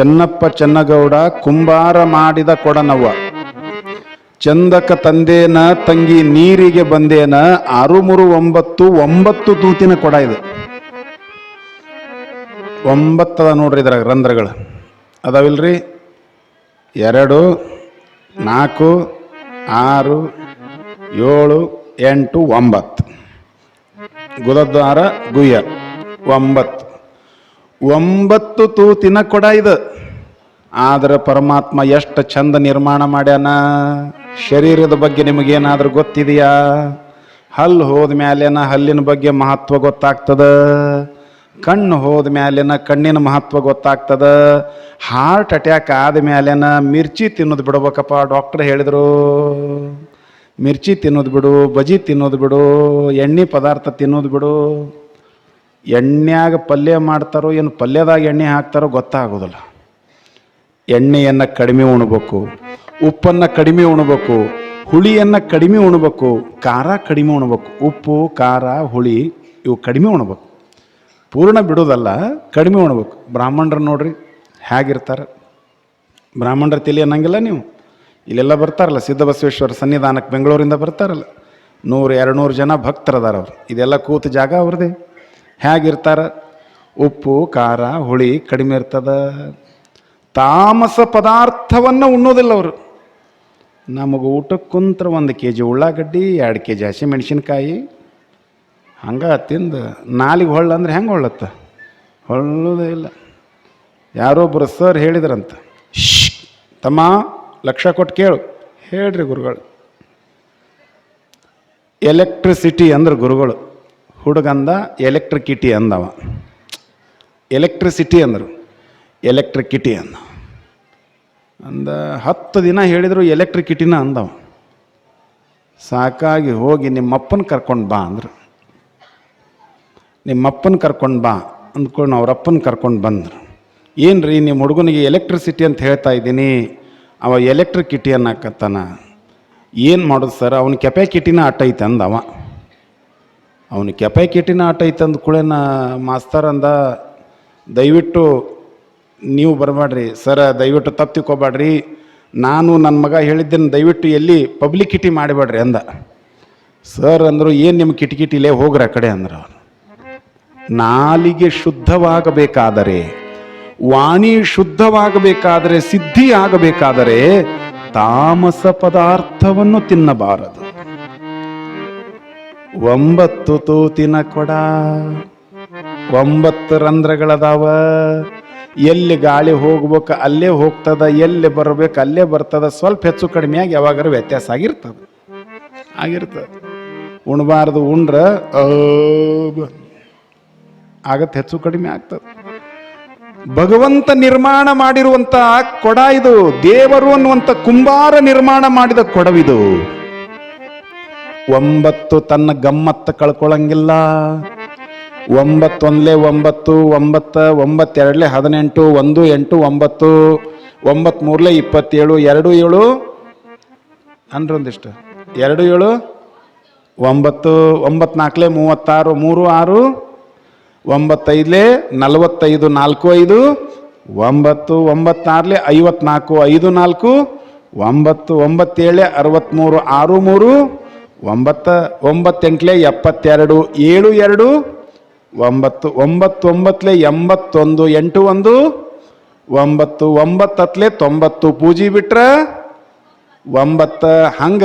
ಚೆನ್ನಪ್ಪ ಚೆನ್ನಗೌಡ ಕುಂಬಾರ ಮಾಡಿದ ಕೊಡನವ್ವ. ಚಂದಕ ತಂದೇನ, ತಂಗಿ ನೀರಿಗೆ ಬಂದೇನ ಆರು ಮೂರು ಒಂಬತ್ತು ಒಂಬತ್ತು ತೂತಿನ ಕೊಡ ಇದು. ಒಂಬತ್ತದ ನೋಡ್ರಿ ಇದ್ರಾಗ ರಂಧ್ರಗಳು. ಅದಾವಿಲ್ರಿ? ಎರಡು, ನಾಲ್ಕು, ಆರು, ಏಳು, ಎಂಟು, ಒಂಬತ್ತು. ಗುದದ್ವಾರ ಗುಯ್ಯ ಒಂಬತ್ತು. ಒಂಬತ್ತು ತೂತಿನ ಕೊಡ ಇದು. ಆದ್ರೆ ಪರಮಾತ್ಮ ಎಷ್ಟು ಚಂದ ನಿರ್ಮಾಣ ಮಾಡ್ಯಾನ? ಶರೀರದ ಬಗ್ಗೆ ನಿಮಗೇನಾದ್ರೂ ಗೊತ್ತಿದೆಯಾ? ಹಲ್ಲು ಹೋದ ಮ್ಯಾಲೇನ ಹಲ್ಲಿನ ಬಗ್ಗೆ ಮಹತ್ವ ಗೊತ್ತಾಗ್ತದ? ಕಣ್ಣು ಹೋದ ಮ್ಯಾಲೇನ ಕಣ್ಣಿನ ಮಹತ್ವ ಗೊತ್ತಾಗ್ತದ? ಹಾರ್ಟ್ ಅಟ್ಯಾಕ್ ಆದ ಮ್ಯಾಲೇನ ಮಿರ್ಚಿ ತಿನ್ನೋದು ಬಿಡ್ಬೇಕಪ್ಪ, ಡಾಕ್ಟರ್ ಹೇಳಿದ್ರು. ಮಿರ್ಚಿ ತಿನ್ನೋದು ಬಿಡು ಬಜಿ ತಿನ್ನೋದು ಬಿಡು, ಎಣ್ಣೆ ಪದಾರ್ಥ ತಿನ್ನೋದು ಬಿಡು. ಎಣ್ಣೆಯಾಗ ಪಲ್ಯ ಮಾಡ್ತಾರೋ, ಏನು ಪಲ್ಯದಾಗ ಎಣ್ಣೆ ಹಾಕ್ತಾರೋ ಗೊತ್ತಾಗೋದಿಲ್ಲ. ಎಣ್ಣೆಯನ್ನು ಕಡಿಮೆ ಉಣ್ಬೇಕು, ಉಪ್ಪನ್ನು ಕಡಿಮೆ ಉಣ್ಬೇಕು, ಹುಳಿಯನ್ನು ಕಡಿಮೆ ಉಣ್ಬೇಕು, ಖಾರ ಕಡಿಮೆ ಉಣ್ಬೇಕು. ಉಪ್ಪು, ಖಾರ, ಹುಳಿ ಇವು ಕಡಿಮೆ ಉಣ್ಬೇಕು. ಪೂರ್ಣ ಬಿಡೋದಲ್ಲ ಕಡಿಮೆ ಉಣ್ಬೇಕು. ಬ್ರಾಹ್ಮಣರು ನೋಡ್ರಿ ಹೇಗಿರ್ತಾರೆ? ಬ್ರಾಹ್ಮಣರ ತಲೆ ಅನ್ನಂಗಿಲ್ಲ ನೀವು? ಇಲ್ಲೆಲ್ಲ ಬರ್ತಾರಲ್ಲ, ಸಿದ್ಧಬಸವೇಶ್ವರ ಸನ್ನಿಧಾನಕ್ಕೆ ಬೆಂಗಳೂರಿಂದ ಬರ್ತಾರಲ್ಲ. ನೂರು ಎರಡು ನೂರು ಜನ ಭಕ್ತರದಾರ ಅವರು ಇದೆಲ್ಲ ಕೂತು ಜಾಗ ಅವ್ರದ್ದೇ. ಹೇಗಿರ್ತಾರೆ ಉಪ್ಪು ಖಾರ ಹುಳಿ ಕಡಿಮೆ ಇರ್ತದ. ತಾಮಸ ಪದಾರ್ಥವನ್ನು ಉಣ್ಣೋದಿಲ್ಲ ಅವರು. ನಮಗೆ ಊಟಕ್ಕೆ ಒಂದು ಕೆ ಜಿ ಉಳ್ಳಾಗಡ್ಡಿ ಎರಡು ಕೆ ಜಿ ಹಸಿ ಮೆಣಸಿನ್ಕಾಯಿ. ಹಂಗೆ ತಿಂದು ನಾಲಿಗೆ ಹೊಳ್ಳ ಅಂದ್ರೆ ಹೆಂಗೆ ಹೊಳ್ಳತ್ತ? ಹೊಳ್ಳೋದೇ ಇಲ್ಲ. ಯಾರೊಬ್ಬರು ಸರ್ ಹೇಳಿದ್ರಂತ. "ಶ್ಶ್, ತಮ್ಮ ಲಕ್ಷ ಕೊಟ್ಟು ಕೇಳು. ಹೇಳ್ರಿ ಗುರುಗಳು. ಎಲೆಕ್ಟ್ರಿಸಿಟಿ ಅಂದ್ರೆ ಗುರುಗಳು. ಹುಡುಗಂದ ಎಲೆಕ್ಟ್ರಿಕಿಟಿ ಅಂದವ. ಎಲೆಕ್ಟ್ರಿಸಿಟಿ ಅಂದರು. ಎಲೆಕ್ಟ್ರಿಕಿಟಿ ಅಂದ. ಅಂದ ಹತ್ತು ದಿನ ಹೇಳಿದರು ಎಲೆಕ್ಟ್ರಿಕಿಟಿನ ಅಂದವ. ಸಾಕಾಗಿ ಹೋಗಿ ನಿಮ್ಮಪ್ಪನ ಕರ್ಕೊಂಡು ಬಾ ಅಂದರು. ನಿಮ್ಮಪ್ಪನ ಕರ್ಕೊಂಡು ಬಾ ಅಂದ್ಕೊಂಡು ಅವರಪ್ಪನ ಕರ್ಕೊಂಡು ಬಂದರು. ಏನು ರೀ ನಿಮ್ಮ ಹುಡುಗನಿಗೆ ಎಲೆಕ್ಟ್ರಿಸಿಟಿ ಅಂತ ಹೇಳ್ತಾ ಇದ್ದೀನಿ. ಅವ ಎಲೆಕ್ಟ್ರಿಕಿಟಿ ಅನ್ನಕತ್ತಾನ. ಏನು ಮಾಡೋದು ಸರ್ ಅವನ ಕೆಪಾಕಿಟಿನ ಅಟ್ಟೈತೆ ಅಂದವ. ಅವನ ಕೆಪಾಕಿಟಿನ ಆಟ ಐತೆ ಅಂದ ಕೂಡೇನ ಮಾಸ್ತರ್ ಅಂದ, ದಯವಿಟ್ಟು ನೀವು ಬರಬೇಡ್ರಿ ಸರ ದಯವಿಟ್ಟು ತಪ್ಪು ನಾನು ನನ್ನ ಮಗ ಹೇಳಿದ್ದೇನೆ ದಯವಿಟ್ಟು ಎಲ್ಲಿ ಪಬ್ಲಿಕಿಟಿ ಮಾಡಬೇಡ್ರಿ ಅಂದ. ಸರ್ ಅಂದರು, ಏನು ನಿಮ್ಮ ಕಿಟಕಿಟಿಲೇ ಹೋಗ್ರಿ ಆ ಕಡೆ, ಅಂದ್ರೆ ನಾಲಿಗೆ ಶುದ್ಧವಾಗಬೇಕಾದರೆ, ವಾಣಿ ಶುದ್ಧವಾಗಬೇಕಾದರೆ, ಸಿದ್ಧಿ ಆಗಬೇಕಾದರೆ, ತಾಮಸ ಪದಾರ್ಥವನ್ನು ತಿನ್ನಬಾರದು. ಒಂಬತ್ತು ತೂತಿನ ಕೊಡ. ಒಂಬತ್ತು ರಂಧ್ರಗಳದಾವ. ಎಲ್ಲಿ ಗಾಳಿ ಹೋಗ್ಬೇಕು ಅಲ್ಲೇ ಹೋಗ್ತದ, ಎಲ್ಲಿ ಬರ್ಬೇಕು ಅಲ್ಲೇ ಬರ್ತದ, ಸ್ವಲ್ಪ ಹೆಚ್ಚು ಕಡಿಮೆಯಾಗಿ ಯಾವಾಗಾರ ವ್ಯತ್ಯಾಸ ಆಗಿರ್ತದ. ಆಗಿರ್ತದ. ಉಣಬಾರ್ದು ಉಂಡ್ರ ಆಗತ್ತೆ ಹೆಚ್ಚು ಕಡಿಮೆ ಆಗ್ತದೆ. ಭಗವಂತ ನಿರ್ಮಾಣ ಮಾಡಿರುವಂತ ಕೊಡ ಇದು, ದೇವರು ಅನ್ನುವಂತ ಕುಂಬಾರ ನಿರ್ಮಾಣ ಮಾಡಿದ ಕೊಡವಿದು. ಒಂಬತ್ತು ತನ್ನ ಗಮ್ಮತ್ತ ಕಳ್ಕೊಳ್ಳಂಗಿಲ್ಲ ಒಂಬತ್ತು ಒಂದ್ಲೆ ಒಂಬತ್ತು, ಒಂಬತ್ತ, ಒಂಬತ್ತೆರಡ್ಲೆ ಹದಿನೆಂಟು, ಒಂದು, ಎಂಟು, ಒಂಬತ್ತು ಒಂಬತ್ತು ಮೂರ್ಲೆ ಇಪ್ಪತ್ತೇಳು, ಎರಡು, ಏಳು ಅಂದ್ರೊಂದಿಷ್ಟು ಎರಡು, ಏಳು, ಒಂಬತ್ತು ಒಂಬತ್ತು ನಾಲ್ಕಲೆ ಮೂವತ್ತಾರು, ಮೂರು, ಆರು, ಒಂಬತ್ತೈದಲೇ ನಲವತ್ತೈದು, ನಾಲ್ಕು, ಐದು, ಒಂಬತ್ತು, ಒಂಬತ್ತಾರಲೆ ಐವತ್ನಾಲ್ಕು, ಐದು, ನಾಲ್ಕು, ಒಂಬತ್ತು, ಒಂಬತ್ತೇಳೆ ಅರವತ್ತ್ಮೂರು ಆರು, ಮೂರು ಒಂಬತ್ತ, ಒಂಬತ್ತೆಂಟ್ಲೆ ಎಪ್ಪತ್ತೆರಡು, ಏಳು ಎರಡು, ಒಂಬತ್ತು ಒಂಬತ್ತೊಂಬತ್ತಲೆ ಎಂಬತ್ತೊಂದು, ಎಂಟು ಒಂದು, ಒಂಬತ್ತು, ಒಂಬತ್ತತ್ಲೆ ತೊಂಬತ್ತು ಪೂಜಿ ಬಿಟ್ರ ಒಂಬತ್ತ. ಹಂಗ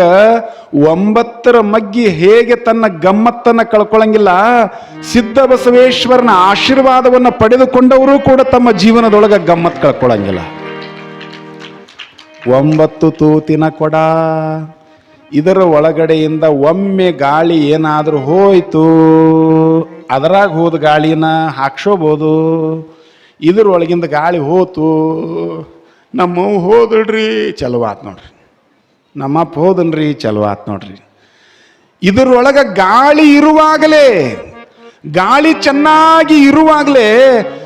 ಒಂಬತ್ತರ ಮಗ್ಗಿ ಹೇಗೆ ತನ್ನ ಗಮ್ಮತ್ತನ್ನ ಕಳ್ಕೊಳ್ಳಂಗಿಲ್ಲ ಸಿದ್ಧ ಬಸವೇಶ್ವರನ ಆಶೀರ್ವಾದವನ್ನು ಪಡೆದುಕೊಂಡವರು ಕೂಡ ತಮ್ಮ ಜೀವನದೊಳಗೆ ಗಮ್ಮತ್ ಕಳ್ಕೊಳ್ಳಂಗಿಲ್ಲ ಒಂಬತ್ತು ತೂತಿನ ಕೊಡ. ಇದರ ಒಳಗಡೆಯಿಂದ ಒಮ್ಮೆ ಗಾಳಿ ಏನಾದರೂ ಹೋಯಿತು, ಅದರಾಗ ಹೋದ ಗಾಳಿನ ಹಾಕ್ಸೋಬೋದು. ಇದ್ರೊಳಗಿಂದ ಗಾಳಿ ಹೋತು ನಮ್ಮ ಹೋದಳ್ರಿ ಚಲೋ ನೋಡ್ರಿ. ನಮ್ಮಪ್ಪ ಹೋದನ್ರಿ ಚಲೋ ನೋಡ್ರಿ. ಇದರೊಳಗ ಗಾಳಿ ಇರುವಾಗಲೇ ಗಾಳಿ ಚೆನ್ನಾಗಿ ಇರುವಾಗಲೇ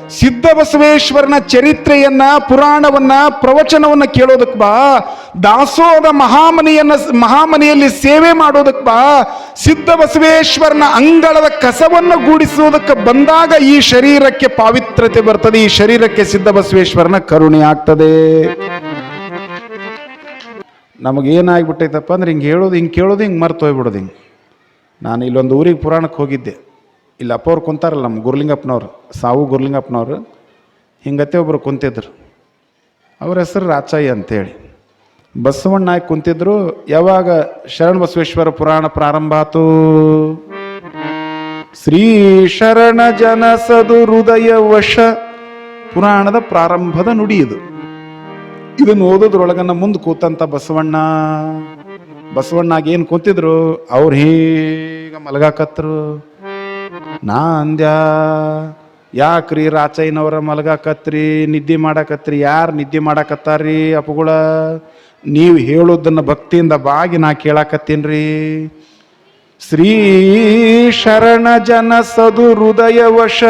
ಸಿದ್ಧ ಬಸವೇಶ್ವರನ ಚರಿತ್ರೆಯನ್ನ, ಪುರಾಣವನ್ನ, ಪ್ರವಚನವನ್ನ ಕೇಳೋದಕ್ಕೆ ಬಾ. ದಾಸೋದ ಮಹಾಮನಿಯನ್ನ ಮಹಾಮನೆಯಲ್ಲಿ ಸೇವೆ ಮಾಡೋದಕ್ಕೆ ಬಾ. ಸಿದ್ಧ ಬಸವೇಶ್ವರನ ಅಂಗಳದ ಕಸವನ್ನು ಗೂಡಿಸುವುದಕ್ಕೆ ಬಂದಾಗ ಈ ಶರೀರಕ್ಕೆ ಪಾವಿತ್ರತೆ ಬರ್ತದೆ, ಈ ಶರೀರಕ್ಕೆ ಸಿದ್ಧ ಬಸವೇಶ್ವರನ ಕರುಣೆ ಆಗ್ತದೆ. ನಮಗೇನಾಗ್ಬಿಟ್ಟೈತಪ್ಪ ಅಂದ್ರೆ ಹಿಂಗೆ ಹೇಳೋದು, ಹಿಂಗೆ ಕೇಳೋದು, ಹಿಂಗೆ ಮರ್ತು ಹೋಗ್ಬಿಡೋದು ಹಿಂಗೆ. ನಾನು ಇಲ್ಲೊಂದು ಊರಿಗೆ ಪುರಾಣಕ್ಕೆ ಹೋಗಿದ್ದೆ. ಇಲ್ಲಿ ಅಪ್ಪವ್ರು ಕುಂತಾರಲ್ಲ ನಮ್ಮ ಗುರ್ಲಿಂಗಪ್ಪನವ್ರು, ಸಾವು ಗುರ್ಲಿಂಗಪ್ಪನವ್ರು, ಹಿಂಗತ್ತೆ ಒಬ್ಬರು ಕುಂತಿದ್ರು. ಅವ್ರ ಹೆಸರು ರಾಚಯ್ಯ ಅಂತೇಳಿ. ಬಸವಣ್ಣ ಕುಂತಿದ್ರು, ಯಾವಾಗ ಶರಣ ಬಸವೇಶ್ವರ ಪುರಾಣ ಪ್ರಾರಂಭ ಆತು? ಶ್ರೀ ಶರಣ ಜನಸದು ಹೃದಯ ವಶ ಪುರಾಣದ ಪ್ರಾರಂಭದ ನುಡಿ ಇದು. ಇದನ್ನು ಓದೋದ್ರೊಳಗನ್ನ ಮುಂದೆ ಕೂತಂತ ಬಸವಣ್ಣ. ಬಸವಣ್ಣಾಗ ಏನು ಕೂತಿದ್ರು? ಅವ್ರು ಹೀಗ ಮಲಗಾಕತ್ರು. ನಾ ಅಂದ್ಯ ಯಾಕ್ರಿ ರಾಚಯ್ಯನವರ ಮಲಗಾಕತ್ರಿ? ನಿದ್ದೆ ಮಾಡಾಕತ್ರಿ? ಯಾರು ನಿದ್ದೆ ಮಾಡಾಕತ್ತಾರ್ರಿ ಅಪ್ಪುಗಳ ನೀವು ಹೇಳೋದನ್ನು ಭಕ್ತಿಯಿಂದ ಬಾಗಿ ನಾ ಕೇಳಾಕತ್ತೀನ್ರಿ. ಶ್ರೀ ಶರಣ ಜನ ಸದು ಹೃದಯ ವಶ.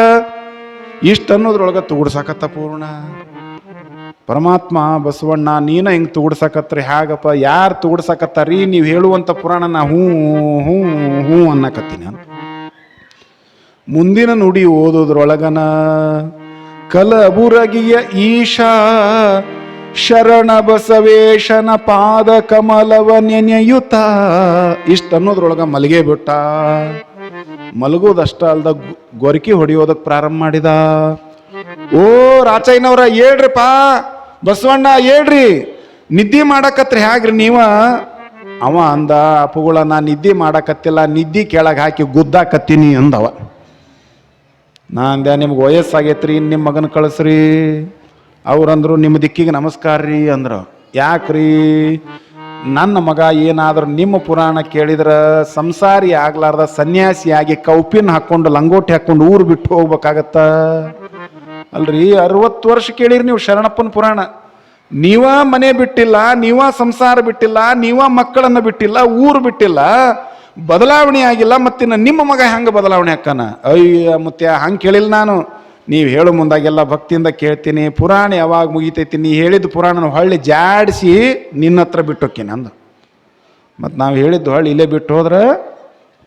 ಇಷ್ಟ ಅನ್ನೋದ್ರೊಳಗ ತುಗುಡ್ಸಾಕತ್ತ ಪೂರ್ಣ. ಪರಮಾತ್ಮ ಬಸವಣ್ಣ, ನೀನ ಹಿಂಗ್ ತುಗುಡ್ಸಕತ್ರಿ? ಹೇಗಪ್ಪ, ಯಾರು ತುಗುಡ್ಸಕತ್ತಾರಿ ನೀವು ಹೇಳುವಂಥ ಪುರಾಣ ನಾ ಹ್ಞೂ ಹ್ಞೂ ಹ್ಞೂ ಅನ್ನಕತ್ತೀನಿ ಅಂತ ಮುಂದಿನ ನುಡಿ ಓದೋದ್ರೊಳಗನ. ಕಲಬುರಗಿಯ ಈಶಾ ಶರಣ ಬಸವೇಶನ ಪಾದ ಕಮಲವ ನೆನೆಯುತ್ತ ಇಷ್ಟ ಅನ್ನೋದ್ರೊಳಗ ಮಲಗೆ ಬಿಟ್ಟ. ಮಲಗೋದಷ್ಟ ಅಲ್ದ ಗೊರಕಿ ಹೊಡಿಯೋದಕ್ ಪ್ರಾರಂಭ ಮಾಡಿದ. ಓ ರಾಚಯ್ಯನವ್ರ ಹೇಳ್ರಿಪ್ಪ ಬಸವಣ್ಣ, ಹೇಳ್ರಿ. ನಿದ್ದೆ ಮಾಡಕತ್ರಿ ಹ್ಯಾಗ್ರಿ ನೀವ? ಅವ ಅಂದ, ಅಪ್ಪುಗಳ, ನಾ ನಿದ್ದೆ ಮಾಡಕತ್ತಿಲ್ಲ. ನಿದ್ದೆ ಕೆಳಗೆ ಹಾಕಿ ಗುದ್ದಾಕತ್ತೀನಿ ಅಂದವ. ನಾ ಅಂದೆ ನಿಮ್ಗೆ ವಯಸ್ಸಾಗೈತ್ರಿ ಇನ್ನು ನಿಮ್ಮ ಮಗನ ಕಳಿಸ್ರಿ. ಅವ್ರಂದ್ರು ನಿಮ್ಮ ದಿಕ್ಕಿಗೆ ನಮಸ್ಕಾರ ರೀ ಅಂದ್ರು. ಯಾಕ್ರಿ? ನನ್ನ ಮಗ ಏನಾದರೂ ನಿಮ್ಮ ಪುರಾಣ ಕೇಳಿದ್ರೆ ಸಂಸಾರಿ ಆಗ್ಲಾರ್ದ ಸನ್ಯಾಸಿಯಾಗಿ ಕೌಪಿನ್ ಹಾಕ್ಕೊಂಡು ಲಂಗೋಟಿ ಹಾಕ್ಕೊಂಡು ಊರು ಬಿಟ್ಟು ಹೋಗ್ಬೇಕಾಗತ್ತ? ಅಲ್ರಿ, ಅರವತ್ತು ವರ್ಷ ಕೇಳಿರಿ ನೀವು ಶರಣಪ್ಪನ ಪುರಾಣ. ನೀವ ಮನೆ ಬಿಟ್ಟಿಲ್ಲ, ನೀವ ಸಂಸಾರ ಬಿಟ್ಟಿಲ್ಲ, ನೀವ ಮಕ್ಕಳನ್ನ ಬಿಟ್ಟಿಲ್ಲ, ಊರು ಬಿಟ್ಟಿಲ್ಲ. ಬದಲಾವಣೆ ಆಗಿಲ್ಲ ಮತ್ತಿನ್ನು ನಿಮ್ಮ ಮಗ ಹೆಂಗೆ ಬದಲಾವಣೆ ಅಕ್ಕನ ಅಯ್ಯ ಮತ್ತೆ ಹಂಗೆ ಕೇಳಿಲ್ಲ ನಾನು. ನೀವು ಹೇಳೋ ಮುಂದಾಗೆಲ್ಲ ಭಕ್ತಿಯಿಂದ ಕೇಳ್ತೀನಿ. ಪುರಾಣ ಯಾವಾಗ ಮುಗಿತೈತಿ, ನೀ ಹೇಳಿದ ಪುರಾಣನ ಹೊಳ್ಳಿ ಜಾಡಿಸಿ ನಿನ್ನ ಹತ್ರ ಬಿಟ್ಟೋಕ್ಕೇನೆ ಅಂದ ಮತ್ತು ನಾವು ಹೇಳಿದ್ದು ಹೊಳ್ಳಿ ಇಲ್ಲೇ ಬಿಟ್ಟು ಹೋದ್ರೆ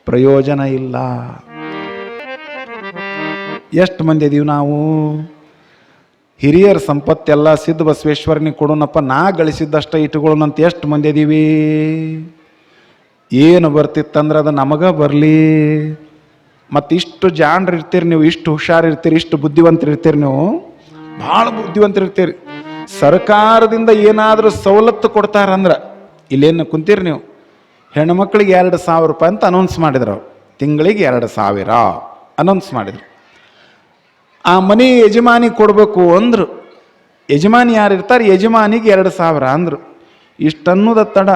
ಪ್ರಯೋಜನ ಇಲ್ಲ. ಎಷ್ಟು ಮಂದಿ ಇದೀವಿ ನಾವು? ಹಿರಿಯರ ಸಂಪತ್ತೆಲ್ಲ ಸಿದ್ಧ ಬಸವೇಶ್ವರನಿಗೆ ಕೊಡೋಣಪ್ಪ, ನಾ ಗಳಿಸಿದ್ದಷ್ಟ ಇಟ್ಟುಕೊಳ್ಳೋಣ ಅಂತ ಎಷ್ಟು ಮಂದಿ ಇದೀವಿ? ಏನು ಬರ್ತಿತ್ತಂದ್ರೆ ಅದು ನಮಗ ಬರಲಿ. ಮತ್ತು ಇಷ್ಟು ಜಾಣ್ರು ಇರ್ತೀರಿ ನೀವು, ಇಷ್ಟು ಹುಷಾರಿರ್ತೀರಿ ಇಷ್ಟು ಬುದ್ಧಿವಂತರು ಇರ್ತೀರಿ ನೀವು, ಭಾಳ ಬುದ್ಧಿವಂತರು ಇರ್ತೀರಿ. ಸರ್ಕಾರದಿಂದ ಏನಾದರೂ ಸವಲತ್ತು ಕೊಡ್ತಾರಂದ್ರೆ, ಇಲ್ಲೇನು ಕುಂತೀರಿ ನೀವು. ಹೆಣ್ಮಕ್ಳಿಗೆ ಎರಡು ಸಾವಿರ ರೂಪಾಯಿ ಅಂತ ಅನೌನ್ಸ್ ಮಾಡಿದ್ರು. ತಿಂಗಳಿಗೆ ಎರಡು ಸಾವಿರ ಅನೌನ್ಸ್ ಮಾಡಿದ್ರು. ಆ ಮನೆ ಯಜಮಾನಿ ಕೊಡಬೇಕು ಅಂದರು. ಯಜಮಾನಿ ಯಾರು ಇರ್ತಾರೆ ಯಜಮಾನಿಗೆ ಎರಡು ಸಾವಿರ ಅಂದರು. ಇಷ್ಟನ್ನೋದ ತಡ.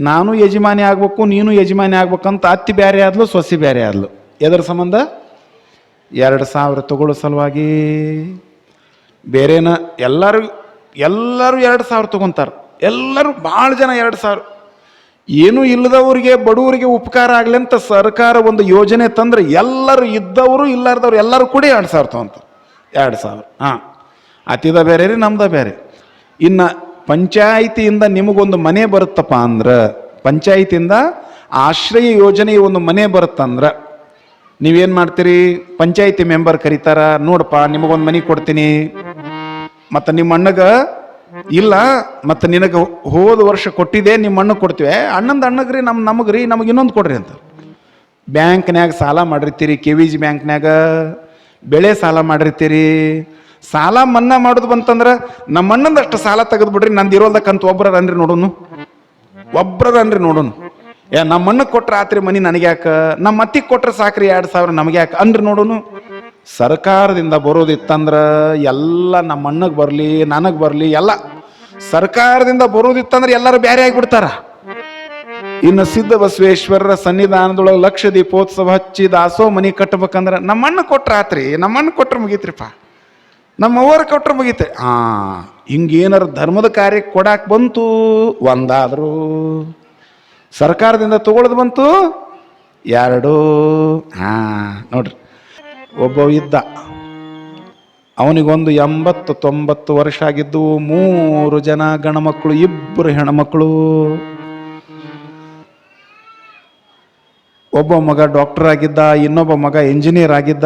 ನಾನು ಯಜಮಾನಿ ಆಗ್ಬೇಕು, ನೀನು ಯಜಮಾನಿ ಆಗ್ಬೇಕಂತ ಅತ್ತಿ ಬೇರೆ ಆದ್ಲು, ಸೊಸಿ ಬೇರೆ ಆದ್ಲು. ಎದರ ಸಂಬಂಧ? ಎರಡು ಸಾವಿರ ತಗೊಳ್ಳೋ ಸಲುವಾಗಿ. ಬೇರೆನ ಎಲ್ಲರೂ ಎಲ್ಲರೂ ಎರಡು ಸಾವಿರ ತಗೊಂತಾರೆ. ಎಲ್ಲರೂ ಭಾಳ ಜನ ಎರಡು ಸಾವಿರ. ಏನೂ ಇಲ್ಲದವ್ರಿಗೆ, ಬಡವರಿಗೆ ಉಪಕಾರ ಆಗಲಿ ಅಂತ ಸರ್ಕಾರ ಒಂದು ಯೋಜನೆ ತಂದ್ರೆ ಎಲ್ಲರೂ ಇದ್ದವರು, ಇಲ್ಲಾರ್ದವ್ರು ಎಲ್ಲರೂ ಕೂಡ ಎರಡು ಸಾವಿರ ತೊಗೊಂತಾರೆ. ಎರಡು ಸಾವಿರ. ಹಾಂ. ಅತಿದ ಬೇರೆ ರೀ, ನಮ್ದ ಬೇರೆ ಇನ್ನು ಪಂಚಾಯಿತಿಯಿಂದ ನಿಮಗೊಂದು ಮನೆ ಬರುತ್ತಪ್ಪ ಅಂದ್ರೆ, ಪಂಚಾಯಿತಿಯಿಂದ ಆಶ್ರಯ ಯೋಜನೆಯ ಒಂದು ಮನೆ ಬರುತ್ತಂದ್ರೆ, ನೀವೇನು ಮಾಡ್ತೀರಿ? ಪಂಚಾಯಿತಿ ಮೆಂಬರ್ ಕರೀತಾರ, ನೋಡಪ್ಪ, ನಿಮಗೊಂದು ಮನೆ ಕೊಡ್ತೀನಿ. ಮತ್ತು ನಿಮ್ಮ ಅಣ್ಣಗ ಇಲ್ಲ, ಮತ್ತು ನಿನಗೆ ಹೋದ ವರ್ಷ ಕೊಟ್ಟಿದೆ ನಿಮ್ಮ ಅಣ್ಣ ಕೊಡ್ತೀವಿ. ಅಣ್ಣಂದು ಅಣ್ಣಗ್ರಿ ನಮ್ಮ ನಮಗ್ರಿ ನಮಗೆ ಇನ್ನೊಂದು ಕೊಡ್ರಿ ಅಂತ. ಬ್ಯಾಂಕ್ನ್ಯಾಗ ಸಾಲ ಮಾಡಿರ್ತೀರಿ ಕೆ ವಿ ಜಿ ಬ್ಯಾಂಕ್ನ್ಯಾಗ. ಬೆಳೆ ಸಾಲ ಮಾಡಿರ್ತೀರಿ. ಸಾಲ ಮನ್ನಾ ಮಾಡೋದು ಬಂತಂದ್ರೆ ನಮ್ಮ ಅಣ್ಣಂದಷ್ಟು ಸಾಲ ತೆಗೆದು ಬಿಡ್ರಿ, ನಂದು ಇರೋದಕ್ಕಂತ ಒಬ್ಬರ ಅನ್ರಿ ನೋಡೋನು. ಒಬ್ರ ಅನ್ರಿ ನೋಡೋನು. ಏ, ನಮ್ಮ ಅಣ್ಣಗೆ ಕೊಟ್ರೆ ಆತ್ರಿ ಮನಿ ನನಗೆ ಯಾಕ ನಮ್ಮ ಅತ್ತಿಗೆ ಕೊಟ್ರೆ ಸಾಕ್ರಿ ಎರಡು ಸಾವಿರ ನಮಗೆ ಯಾಕೆ ಅನ್ರಿ ನೋಡೋನು. ಸರ್ಕಾರದಿಂದ ಬರೋದಿತ್ತಂದ್ರ ಎಲ್ಲ ನಮ್ಮ ಅಣ್ಣಗೆ ಬರಲಿ, ನನಗೆ ಬರಲಿ, ಎಲ್ಲ. ಸರ್ಕಾರದಿಂದ ಬರೋದಿತ್ತಂದ್ರೆ ಎಲ್ಲರೂ ಬೇರೆ ಆಗಿಬಿಡ್ತಾರ. ಇನ್ನು ಸಿದ್ಧ ಬಸವೇಶ್ವರರ ಸನ್ನಿಧಾನದೊಳಗೆ ಲಕ್ಷ ದೀಪೋತ್ಸವ ಹಚ್ಚಿ ದಾಸೋ ಮನಿ ಕಟ್ಟಬೇಕಂದ್ರೆ ನಮ್ಮ ಅಣ್ಣ ಕೊಟ್ರೆ ಆತ್ರಿ, ನಮ್ಮ ಅಣ್ಣ ಕೊಟ್ರೆ ಮುಗೀತ್ರಿಪ್ಪ ನಮ್ಮ ಅವ್ವರ ಕೊಟ್ಟರೆ ಮುಗೀತೆ. ಆ, ಹಿಂಗೇನಾರು ಧರ್ಮದ ಕಾರ್ಯಕ್ಕೆ ಕೊಡಾಕ್ ಬಂತು, ಒಂದಾದರೂ. ಸರ್ಕಾರದಿಂದ ತಗೊಳ್ಳೋದು ಬಂತು, ಎರಡು. ಹಾ, ನೋಡ್ರಿ. ಒಬ್ಬ ಇದ್ದ. ಅವನಿಗೊಂದು ಎಂಬತ್ತು ತೊಂಬತ್ತು ವರ್ಷ ಆಗಿದ್ದು, ಮೂರು ಜನ ಗಣಮಕ್ಕಳು ಇಬ್ಬರು ಹೆಣ್ಮಕ್ಳು. ಒಬ್ಬ ಮಗ ಡಾಕ್ಟರ್ ಆಗಿದ್ದ, ಇನ್ನೊಬ್ಬ ಮಗ ಇಂಜಿನಿಯರ್ ಆಗಿದ್ದ.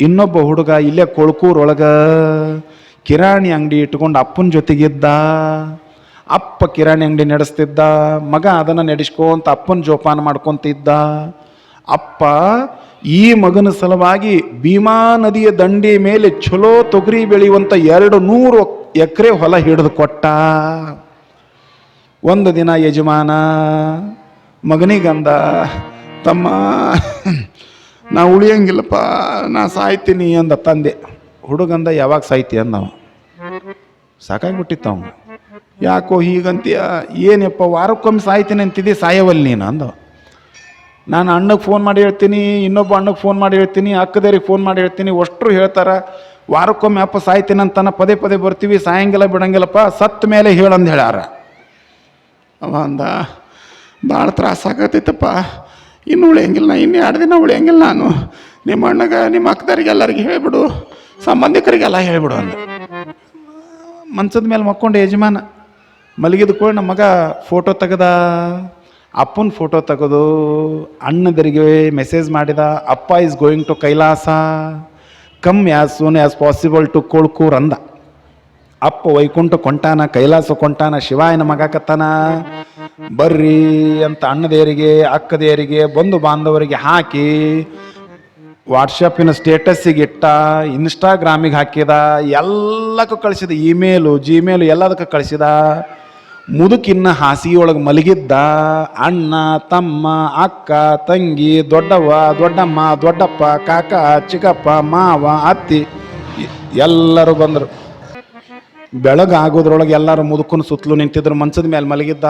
ಇನ್ನೊಬ್ಬ ಹುಡುಗ ಇಲ್ಲೇ ಕೊಳ್ಕೂರೊಳಗ ಕಿರಾಣಿ ಅಂಗಡಿ ಇಟ್ಕೊಂಡು ಅಪ್ಪನ ಜೊತೆಗಿದ್ದ. ಅಪ್ಪ ಕಿರಾಣಿ ಅಂಗಡಿ ನಡೆಸ್ತಿದ್ದ. ಮಗ ಅದನ್ನು ನಡೆಸ್ಕೊಂತ ಅಪ್ಪನ ಜೋಪಾನ ಮಾಡ್ಕೊತಿದ್ದ. ಅಪ್ಪ ಈ ಮಗನ ಸಲುವಾಗಿ ಭೀಮಾ ನದಿಯ ದಂಡಿ ಮೇಲೆ ಚಲೋ ತೊಗರಿ ಬೆಳೆಯುವಂಥ ಎರಡು ನೂರು ಎಕರೆ ಹೊಲ ಹಿಡಿದು ಕೊಟ್ಟ. ಒಂದು ದಿನ ಯಜಮಾನ ಮಗನಿಗಂದ, ತಮ್ಮ ನಾ ಉಳಿಯಂಗಿಲ್ಲಪ್ಪ, ನಾ ಸಾಯ್ತೀನಿ ಅಂದ ತಂದೆ. ಹುಡುಗಂದ ಯಾವಾಗ ಸಾಯ್ತಿ ಅಂದವ ಸಾಕಾಗ್ಬಿಟ್ಟಿತ್ತು ಅವನು ಯಾಕೋ ಹೀಗಂತೀಯ ಏನಪ್ಪ ವಾರಕ್ಕೊಮ್ಮೆ ಸಾಯ್ತೀನಿ ಅಂತಿದ್ದೆ, ಸಾಯವಲ್ಲಿ ನೀನು ಅಂದವ ನಾನು ಅಣ್ಣಗೆ ಫೋನ್ ಮಾಡಿ ಹೇಳ್ತೀನಿ, ಇನ್ನೊಬ್ಬ ಅಣ್ಣಗೆ ಫೋನ್ ಮಾಡಿ ಹೇಳ್ತೀನಿ ಅಕ್ಕದೇರಿಗೆ ಫೋನ್ ಮಾಡಿ ಹೇಳ್ತೀನಿ, ಅಷ್ಟರು ಹೇಳ್ತಾರೆ, ವಾರಕ್ಕೊಮ್ಮೆ ಅಪ್ಪ ಸಾಯ್ತೀನಿ ಅಂತಾನ ಪದೇ ಪದೇ ಬರ್ತೀವಿ, ಸಾಯಂಗಿಲ್ಲ ಬಿಡಂಗಿಲ್ಲಪ್ಪ ಸತ್ತ ಮೇಲೆ ಹೇಳಂದು ಹೇಳ್ಯಾರ. ಅವ ಅಂದ ಭಾಳ ತ್ರಾಸ ಆಗತ್ತೈತಪ್ಪ ಇನ್ನು ಉಳಿಯಂಗಿಲ್ಲ ಇನ್ನು ಎರಡು ದಿನ ಉಳಿಯಂಗಿಲ್ಲ ನಾನು. ನಿಮ್ಮ ಅಣ್ಣಗೆ, ನಿಮ್ಮ ಅಕ್ಕದರಿಗೆ ಎಲ್ಲರಿಗೆ ಹೇಳಿಬಿಡು. ಸಂಬಂಧಿಕರಿಗೆಲ್ಲ ಹೇಳಿಬಿಡು ಅಂದ. ಮಂಚದ ಮೇಲೆ ಮಕ್ಕೊಂಡು ಯಜಮಾನ. ಮಲಗಿದ ಕೂಡ ನಮ್ಮ ಮಗ ಫೋಟೋ ತೆಗೆದ. ಅಪ್ಪನ ಫೋಟೋ ತೆಗೆದು. ಅಣ್ಣದರಿಗೆ ಮೆಸೇಜ್ ಮಾಡಿದ. ಅಪ್ಪ is going to Kailasa. Come as soon as possible to Kolkur ಅಂದ. ಅಪ್ಪ ವೈಕುಂಠ ಕೊಂಟಾನ, ಕೈಲಾಸ ಕೊಂಟಾನ, ಶಿವಾಯನ ಮಗಾಕತ್ತಾನ ಬರ್ರಿ ಅಂತ ಅಣ್ಣದೇರಿಗೆ ಅಕ್ಕದೇರಿಗೆ ಬಂಧು ಬಾಂಧವರಿಗೆ ಹಾಕಿ ವಾಟ್ಸಪ್ಪಿನ ಸ್ಟೇಟಸ್ಸಿಗೆ ಇಟ್ಟ ಇನ್ಸ್ಟಾಗ್ರಾಮಿಗೆ ಹಾಕಿದ, ಎಲ್ಲಕ್ಕೂ ಕಳಿಸಿದ ಇಮೇಲು ಜಿಮೇಲು ಎಲ್ಲದಕ್ಕೂ ಕಳಿಸಿದ. ಮುದುಕಿನ್ನ ಹಾಸಿಗೆಯೊಳಗೆ ಮಲಗಿದ್ದ, ಅಣ್ಣ, ತಮ್ಮ, ಅಕ್ಕ, ತಂಗಿ, ದೊಡ್ಡವ್ವ, ದೊಡ್ಡಮ್ಮ, ದೊಡ್ಡಪ್ಪ, ಕಾಕ, ಚಿಕ್ಕಪ್ಪ, ಮಾವ, ಅತ್ತಿ ಎಲ್ಲರೂ ಬಂದರು. ಬೆಳಗಾಗೋದ್ರೊಳಗೆ ಎಲ್ಲರೂ ಮುದುಕನ ಸುತ್ತಲೂ ನಿಂತಿದ್ರು, ಮನ್ಸದ ಮೇಲೆ ಮಲಗಿದ್ದ,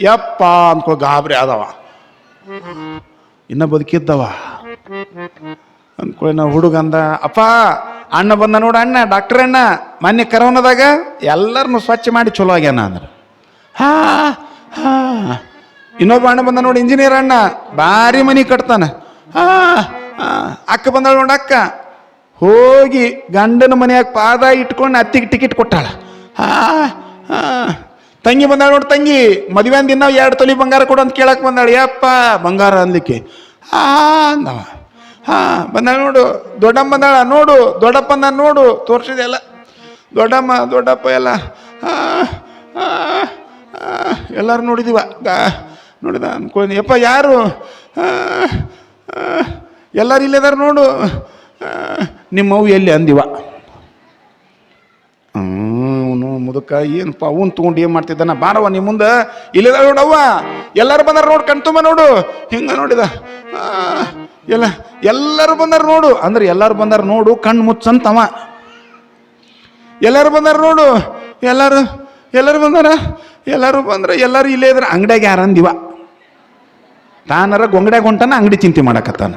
ಯಪ್ಪ ಅಂದ್ಕೊ ಗಾಬರಿ ಆದವ. ಇನ್ನ ಬದುಕಿದ್ದವ. ಅಂದ್ಕೊಳ್ಳಿ ನಾವು ಹುಡುಗಂದ, ಅಪ್ಪ, ಅಣ್ಣ ಬಂದ ನೋಡು ಅಣ್ಣ ಡಾಕ್ಟರ್ ಅಣ್ಣ, ಮೊನ್ನೆ ಕರೋನದಾಗ ಎಲ್ಲರನ್ನು ಸ್ವಚ್ಛ ಮಾಡಿ ಚಲೋ ಆಗ್ಯಾನ ಅಂದ್ರೆ. ಹಾ ಹಾ. ಇನ್ನೊಬ್ಬ ಅಣ್ಣ ಬಂದ ನೋಡಿ ಇಂಜಿನಿಯರ್ ಅಣ್ಣ, ಭಾರಿ ಮನಿ ಕಟ್ತಾನೆ. ಹಾ. ಅಕ್ಕ ಬಂದಳು ನೋಡಿ ಅಕ್ಕ. ಹೋಗಿ ಗಂಡನ ಮನೆಯಾಗ ಪಾದ ಇಟ್ಕೊಂಡು ಅತ್ತಿಗೆ ಟಿಕೆಟ್ ಕೊಟ್ಟಾಳ. ಹಾ ಹಾ. ತಂಗಿ ಬಂದಾಳ ನೋಡಿ ತಂಗಿ, ಮದುವೆ ದಿನ ಎರಡು ತೊಲಿ ಬಂಗಾರ ಕೊಡು ಅಂತ ಕೇಳಕ್ ಬಂದಾಳ. ಯಪ್ಪ, ಬಂಗಾರ ಅನ್ಲಿಕ್ಕೆ. ಆ ಅಂದವ. ಹಾ, ಬಂದಾಳ ನೋಡು, ದೊಡ್ಡಮ್ಮ ಬಂದಾಳ. ನೋಡು ದೊಡ್ಡಪ್ಪ ನೋಡು, ತೋರ್ಸಿದೆ ಎಲ್ಲ. ದೊಡ್ಡಮ್ಮ, ದೊಡ್ಡಪ್ಪ ಎಲ್ಲ. ಎಲ್ಲರೂ ನೋಡಿದೀವ. ನೋಡಿದ ಅನ್ಕೊಂಡು. ಯಪ್ಪ, ಯಾರು? ಎಲ್ಲರೂ ಇಲ್ಲದಾರ ನೋಡು. ನಿಮ್ಮವು ಎಲ್ಲಿ ಅಂದಿವ? ಅವನು ಮುದುಕ ಏನಪ್ಪ, ಅವನ್ ತಗೊಂಡು ಏನು ಮಾಡ್ತಿದ್ದಾನ? ಬಾರವ ನಿಮ್ಮ ಮುಂದೆ. ಇಲ್ಲಿದ ನೋಡವ್ವ ಎಲ್ಲರೂ ಬಂದಾರ ನೋಡು ಕಣ್ತುಂಬ ನೋಡು. ಹಿಂಗ ನೋಡಿದ. ಎಲ್ಲ, ಎಲ್ಲರೂ ಬಂದಾರ ನೋಡು. ಅಂದ್ರೆ ಎಲ್ಲರೂ ಬಂದಾರ ನೋಡು ಕಣ್ಣು ಮುಚ್ಚಂತವ. ಎಲ್ಲರೂ ಬಂದಾರ ನೋಡು. ಎಲ್ಲರೂ ಎಲ್ಲರೂ ಬಂದಾರ? ಎಲ್ಲರೂ ಬಂದ್ರೆ ಎಲ್ಲರೂ ಇಲ್ಲೇ ಇದ್ರ ಅಂಗಡಿಯಾಗ ಯಾರು ಅಂದಿವ? ತಾನರ ಗೊಂಗಡ್ಯಾಗ ಹೊಂಟಾನ, ಅಂಗಡಿ ಚಿಂತೆ ಮಾಡಕತ್ತಾನ.